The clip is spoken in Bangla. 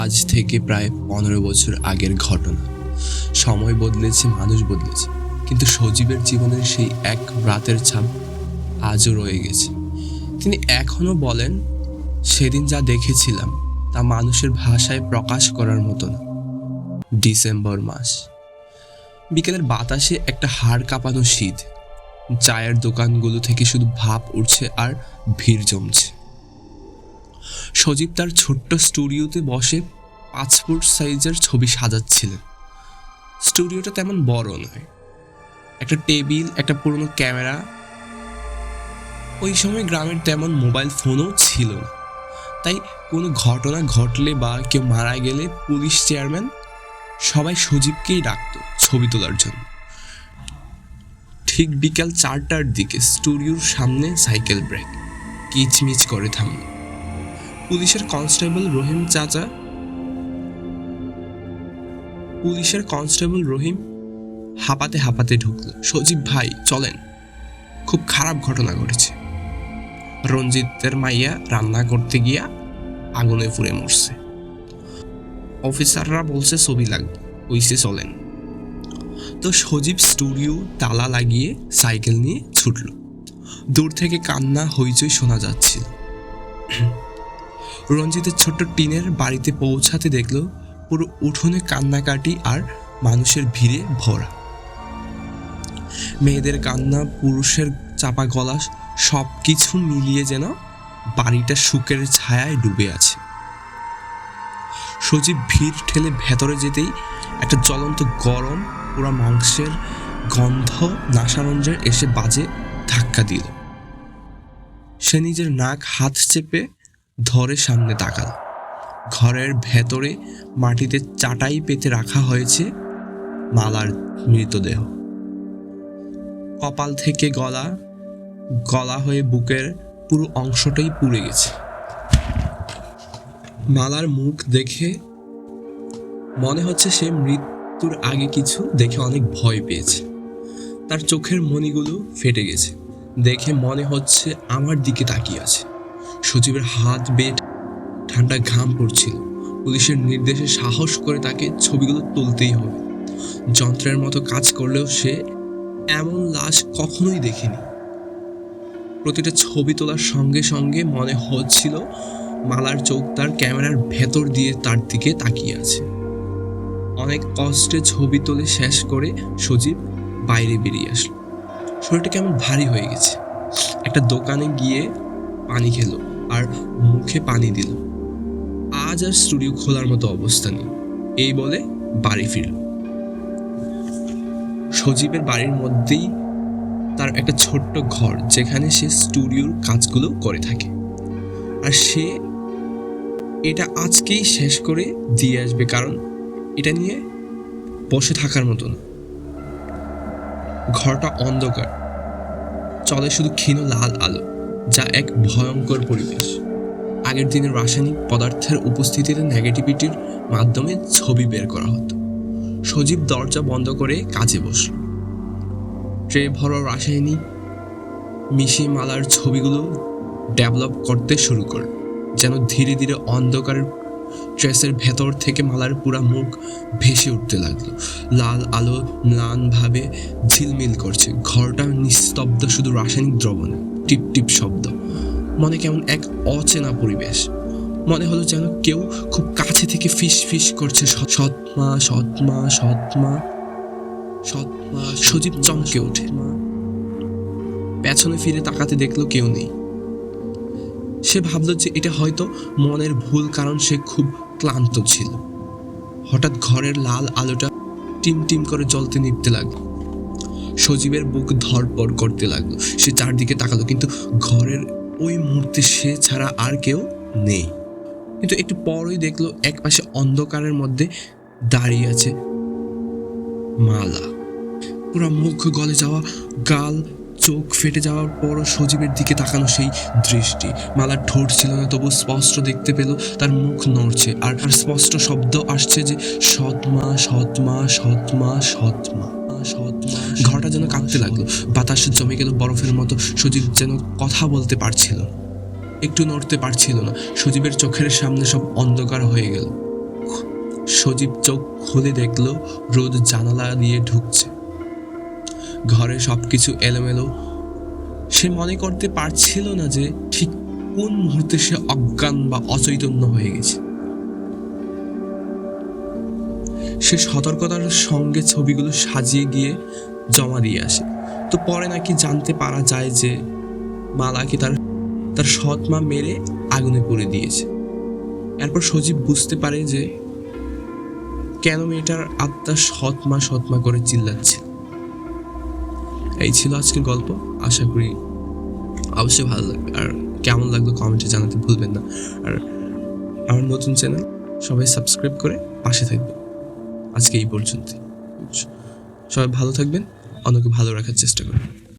আজ থেকে প্রায় পনেরো বছর আগের ঘটনা। সময় বদলেছে, মানুষ বদলেছে। কিন্তু সজীবের জীবনের সেই এক রাতের ছাপ আজও রয়ে গেছে। তিনি এখনও বলেন, সেদিন যা দেখেছিলাম, তা মানুষের ভাষায় প্রকাশ করার মতো না। ডিসেম্বর মাস। বিকেলের বাতাসে একটা হাড় কাঁপানো শীত। চায়ের দোকানগুলো থেকে শুধু ভাপ উঠছে আর ভিড় জমছে। সজীব তার ছোট্ট স্টুডিওতে বসে পাঁচ ফুট সাইজের ছবি সাজাচ্ছিলেন। স্টুডিওটা তেমন বড় নয়। একটা টেবিল, একটা পুরনো ক্যামেরা। ওই সময় গ্রামের তেমন মোবাইল ফোনও ছিল না। তাই কোনো ঘটনা ঘটলে বা কেউ মারা গেলে পুলিশ চেয়ারম্যান সবাই সজীবকেই ডাকতো ছবি তোলার জন্য। ঠিক বিকাল চারটার দিকে স্টুডিওর সামনে সাইকেল ব্রেক। কিচমিচ করে থামল। পুলিশের কনস্টেবল রহিম চাচা? পুলিশের কনস্টেবল রহিম হাঁপাতে হাঁপাতে ঢুকলো। সজীব ভাই, চলেন। খুব খারাপ ঘটনা ঘটেছে। রঞ্জিতের মাইয়া রান্না করতে গিয়া আগুনে পুড়ে মরছে। অফিসাররা বলছে, ছবি লাগবে ওইসে চলেন। তো সজীব স্টুডিও তালা লাগিয়ে সাইকেল নিয়ে ছুটল। দূর থেকে কান্না, হইচই শোনা যাচ্ছিল। রঞ্জিতের ছোট্ট টিনের বাড়িতে পৌঁছাতে দেখল পুরো উঠোনে কান্নাকাটি আর মানুষের ভিড়ে ভরা। মেয়েদের কান্না, পুরুষের চাপা গলা সব কিছু মিলিয়ে যেন বাড়িটা সুখের ছায়ায় ডুবে আছে। সজীব ভিড় ঠেলে ভেতরে যেতেই একটা জ্বলন্ত গরম, পুরা মাংসের গন্ধ, নাসারঞ্জের এসে বাজে ধাক্কা দিল। সে নিজের নাক হাত চেপে ধরে সামনে তাকাল। ঘরের ভেতরে মাটিতে চাটাই পেতে রাখা হয়েছে মালার মৃতদেহ। কপাল থেকে গলা গলা হয়ে বুকের পুরো অংশটাই পুড়ে গেছে। মালার মুখ দেখে মনে হচ্ছে সে মৃত্যুর আগে কিছু দেখে অনেক ভয় পেয়েছে। তার চোখের মণিগুলো ফেটে গেছে। দেখে মনে হচ্ছে আমার দিকে তাকিয়ে আছে। সজীবের হাত বেয়ে ঠান্ডা ঘাম পড়ছিল। পুলিশের নির্দেশে সাহস করে তাকে ছবিগুলো তুলতেই হবে। যন্ত্রের মতো কাজ করলেও সে এমন লাশ কখনোই দেখেনি। প্রতিটা ছবি তোলার সঙ্গে সঙ্গে মনে হচ্ছিল মালার চোখ তার ক্যামেরার ভেতর দিয়ে তার দিকে তাকিয়ে আছে। অনেক কষ্টে ছবি তুলে শেষ করে সজীব বাইরে বেরিয়ে আসলো। শরীরটা কেমন ভারী হয়ে গেছে। একটা দোকানে গিয়ে পানি খেলো। আর মুখে পানি দিল। আজ আর স্টুডিও খোলার মতো অবস্থা নেই। এই বলে বাড়ি ফিরল। সজীবের বাড়ির মধ্যেই তার একটা ছোট্ট ঘর, যেখানে সে স্টুডিওর কাজগুলো করে থাকে। আর সে এটা আজকেই শেষ করে দিয়ে আসবে, কারণ এটা নিয়ে বসে থাকার মতো না। ঘরটা অন্ধকার। চলে শুধু ক্ষীণ লাল আলো। যা এক ভয়ঙ্কর পরিবেশ। আগের দিনের রাসায়নিক পদার্থের উপস্থিতিতে নেগেটিভিটির মাধ্যমে ছবি বের করা হতো। সজীব দরজা বন্ধ করে কাজে বসল। ট্রে ভরা রাসায়নিক মিশিয়ে মালার ছবিগুলো ডেভেলপ করতে শুরু করে যেন ধীরে ধীরে অন্ধকারের ট্রেসের ভেতর থেকে মালার পুরা মুখ ভেসে উঠতে লাগল। লাল আলো ম্লানভাবে ঝিলমিল করছে, ঘরটা নিস্তব্ধ শুধু রাসায়নিক দ্রবণে। টিপ টিপ শব্দ। মনে কেমন এক অচেনা পরিবেশ। মনে হলো যেন কেউ খুব কাছে থেকে ফিস ফিস করছে সৎ- সৎমা সৎমা সৎমা সৎমা, সজীব চমকে ওঠে। পেছনে ফিরে তাকাতে দেখল কেউ নেই। সে ভাবলো যে এটা হয়তো মনের ভুল কারণ সে খুব ক্লান্ত ছিল। হঠাৎ ঘরের লাল আলোটা টিম টিম করে জ্বলতে নিভতে লাগল। সজীবের বুক ধরপড় করতে লাগল। সে চারদিকে তাকালো, কিন্তু ঘরের ওই মুহূর্তে সে ছাড়া আর কেউ নেই। কিন্তু একটু পরই দেখল, এক পাশে অন্ধকারের মধ্যে দাঁড়িয়ে আছে মালা। পুরো মুখ গলে যাওয়া, গাল, চোখ ফেটে যাওয়ার পরও সজীবের দিকে তাকানো সেই দৃষ্টি। মালার ঠোঁট ছিল না, তবু স্পষ্ট দেখতে পেল, তার মুখ নড়ছে, আর স্পষ্ট শব্দ আসছে যে, সৎমা সৎমা সৎমা সৎমা। ঘরটা যেন কাঁপতে লাগল। বাতাস জমে গেল বরফের মতো। সজীব যেন কথা বলতে পারছিল। একটু নড়তে পারছিল না। সজীবের চোখের সামনে সব অন্ধকার হয়ে গেল। সজীব চোখ খুলে দেখল, রোদ জানালা দিয়ে ঢুকছে। ঘরে সব কিছু এলোমেলো। সে মনে করতে পারছিল না যে ঠিক কোন মুহূর্তে সে অজ্ঞান বা অচৈতন্য হয়ে গেছে। সে সতর্কতার সঙ্গে ছবিগুলো সাজিয়ে গিয়ে জমা দিয়ে আসে। তো পরে নাকি জানতে পারা যায় যে মালাকে তার তার সৎ মা মেরে আগুনে পুড়ে দিয়েছে। এরপর সজীব বুঝতে পারে যে কেন মেয়েটার আত্মা সৎ মা সৎ মা করে চিল্লাচ্ছে। এই ছিল আজকের গল্প। আশা করি অবশ্যই ভালো লাগবে। আর কেমন লাগল কমেন্টে জানাতে ভুলবেন না। আর আমার নতুন চ্যানেল সবাই সাবস্ক্রাইব করে পাশে থাকবেন। আজকে এই পর্যন্তই। সবাই ভালো থাকবেন অন্যকে ভালো রাখার চেষ্টা করবেন।